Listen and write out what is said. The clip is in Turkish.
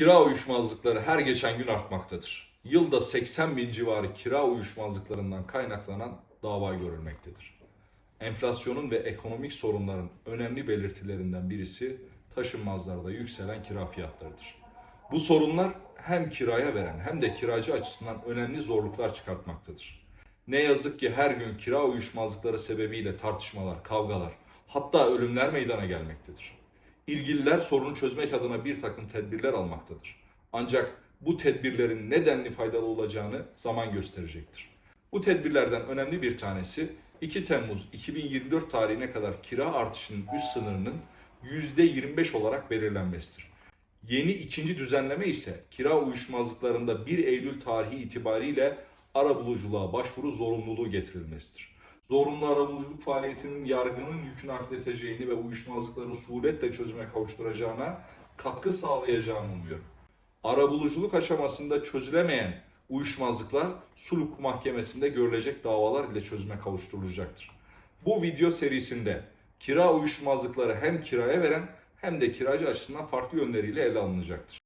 Kira uyuşmazlıkları her geçen gün artmaktadır. Yılda 80 bin civarı kira uyuşmazlıklarından kaynaklanan dava görülmektedir. Enflasyonun ve ekonomik sorunların önemli belirtilerinden birisi taşınmazlarda yükselen kira fiyatlarıdır. Bu sorunlar hem kiraya veren hem de kiracı açısından önemli zorluklar çıkartmaktadır. Ne yazık ki her gün kira uyuşmazlıkları sebebiyle tartışmalar, kavgalar, hatta ölümler meydana gelmektedir. İlgililer sorunu çözmek adına bir takım tedbirler almaktadır. Ancak bu tedbirlerin nedenli faydalı olacağını zaman gösterecektir. Bu tedbirlerden önemli bir tanesi 2 Temmuz 2024 tarihine kadar kira artışının üst sınırının %25 olarak belirlenmesidir. Yeni ikinci düzenleme ise kira uyuşmazlıklarında 1 Eylül tarihi itibariyle arabuluculuğa başvuru zorunluluğu getirilmesidir. Zorunlu arabuluculuk faaliyetinin yargının yükünü hafifleteceğini ve uyuşmazlıkları suretle çözüme kavuşturacağına katkı sağlayacağını umuyorum. Arabuluculuk aşamasında çözülemeyen uyuşmazlıklar sulh mahkemesinde görülecek davalar ile çözüme kavuşturulacaktır. Bu video serisinde kira uyuşmazlıkları hem kiraya veren hem de kiracı açısından farklı yönleriyle ele alınacaktır.